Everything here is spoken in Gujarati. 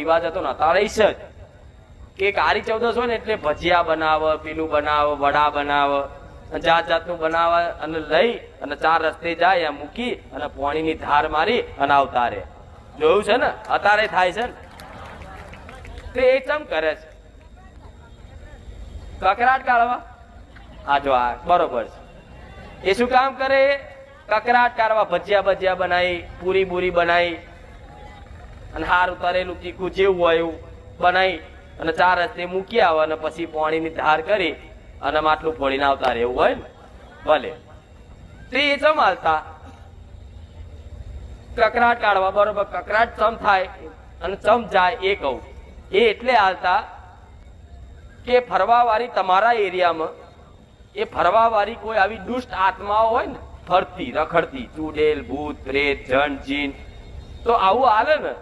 રિવાજ હતો ને અત્યારે છે જ. કે કાળી ચૌદસ હોય ને એટલે ભજીયા બનાવે, પીલું બનાવે, વડા બનાવે જાત જાતનું બનાવે અને લઈ અને ચાર રસ્તે જાય મૂકી અને પોણીની ધાર મારી અને આવતા રે જોયું છે ને? અતારે થાય છે ને. તે એ ચમ કરે છે? કકરાટ કાઢવા? આ જો આ, બરોબર છે. એ શું કામ કરે? કકરાટ કાઢવા, ભજીયા ભજીયા બનાવી, પૂરી બુરી બનાવી અને હારું તરેલું ચીકું જેવું હોય એવું બનાવી અને ચાર રસ્તે મૂકી આવે અને પછી પાણીની ધાર કરી અને માટલું ફોડીને આવતા રહેવું હોય ને? ભલે. તે ચમ કકરાટ કાઢવા, બરોબર, કકરાટ ચમ થાય અને ચમ જાય એ કહું. એ એટલે હાલતા કે ફરવા વાળી તમારા એરિયામાં એ ફરવા વાળી કોઈ આવી દુષ્ટ આત્માઓ હોય ને, ફરતી, રખડતી, ચુડેલ, ભૂત, પ્રેત જન જીન, તો આવું હાલે ને?